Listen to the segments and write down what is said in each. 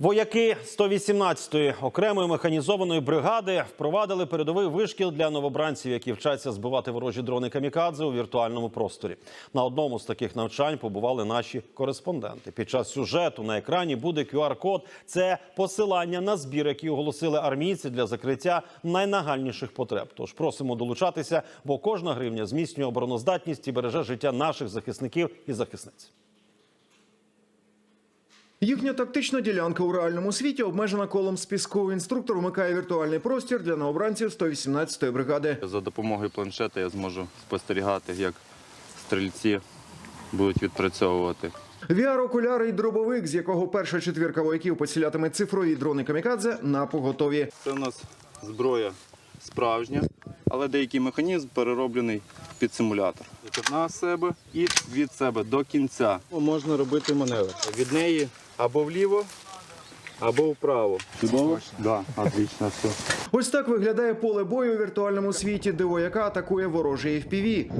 Вояки 118-ї окремої механізованої бригади впровадили передовий вишкіл для новобранців, які вчаться збивати ворожі дрони камікадзе у віртуальному просторі. На одному з таких навчань побували наші кореспонденти. Під час сюжету на екрані буде QR-код. Це посилання на збір, який оголосили армійці для закриття найнагальніших потреб. Тож просимо долучатися, бо кожна гривня зміцнює обороноздатність і береже життя наших захисників і захисниць. Їхня тактична ділянка у реальному світі обмежена колом з піску. Інструктор вмикає віртуальний простір для новобранців 118-ї бригади. За допомогою планшета я зможу спостерігати, як стрільці будуть відпрацьовувати. VR-окуляри і дробовик, з якого перша четвірка вояків поцілятиме цифрові дрони камікадзе на поготові. Це у нас зброя справжня, але деякий механізм перероблений під симулятор. На себе і від себе до кінця. Можна робити маневр. Від неї або вліво, або вправо. Чудово? Так, да, отлично, все. Ось так виглядає поле бою у віртуальному світі, де вояка атакує ворожий FPV.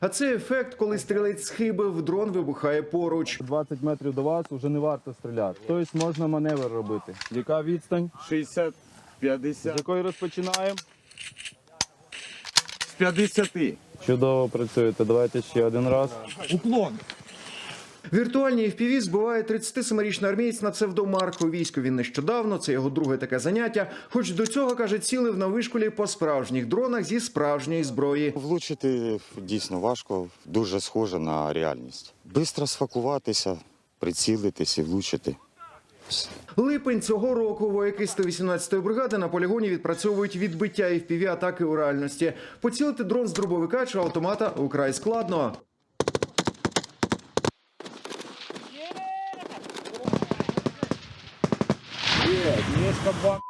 А це ефект, коли стрілець схибив, дрон вибухає поруч. 20 метрів до вас вже не варто стріляти. Тобто можна маневр робити. Яка відстань? 60, 50, З якої розпочинаємо? З 50. Чудово працюєте. Давайте ще один раз. Уклон. Віртуальні FPV збиває 37-річний армієць на псевдомарку. Війську він нещодавно. Це його друге таке заняття. Хоч до цього каже, цілив на вишколі по справжніх дронах зі справжньої зброї. Влучити дійсно важко, дуже схоже на реальність. Бистро сфокуватися, прицілитись і влучити. Липень цього року вояки 118-ї бригади на полігоні відпрацьовують відбиття і впіві атаки у реальності. Поцілити дрон з дробовика чи автомата украй складно. Несколько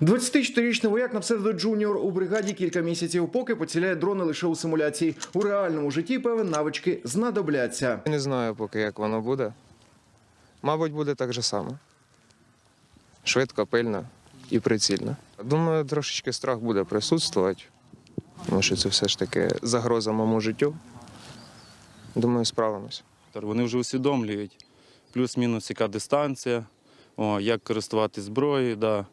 24-річний вояк на псевдо Джуніор у бригаді кілька місяців, поки поціляє дрони лише у симуляції. У реальному житті певен навички знадобляться. Не знаю поки, як воно буде. Мабуть, буде так же само. Швидко, пильно і прицільно. Думаю, трошечки страх буде присутствувати, тому що це все ж таки загроза моєму життю. Думаю, справимось. Вони вже усвідомлюють плюс-мінус яка дистанція, о, як користуватись зброєю, да,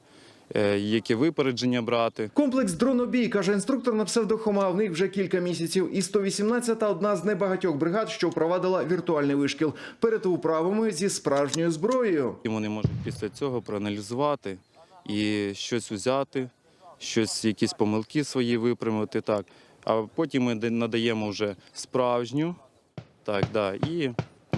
які випередження брати. Комплекс дронобій, каже інструктор на псевдо Хома. В них вже кілька місяців. І 118-та – одна з небагатьох бригад, що впровадила віртуальний вишкіл перед управами зі справжньою зброєю. І вони можуть після цього проаналізувати і щось взяти, щось, якісь помилки свої виправити. Так. А потім ми надаємо вже справжню, так, да, і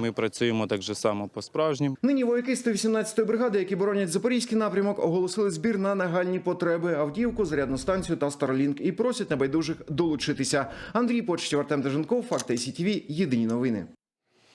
ми працюємо так же само по справжнім. Нині вояки 118-ї бригади, які боронять запорізький напрямок, оголосили збір на нагальні потреби Авдіївку, зарядну станцію та Старлінк і просять небайдужих долучитися. Андрій Почтів, Артем Деженков, Факти СІТВ, Єдині новини.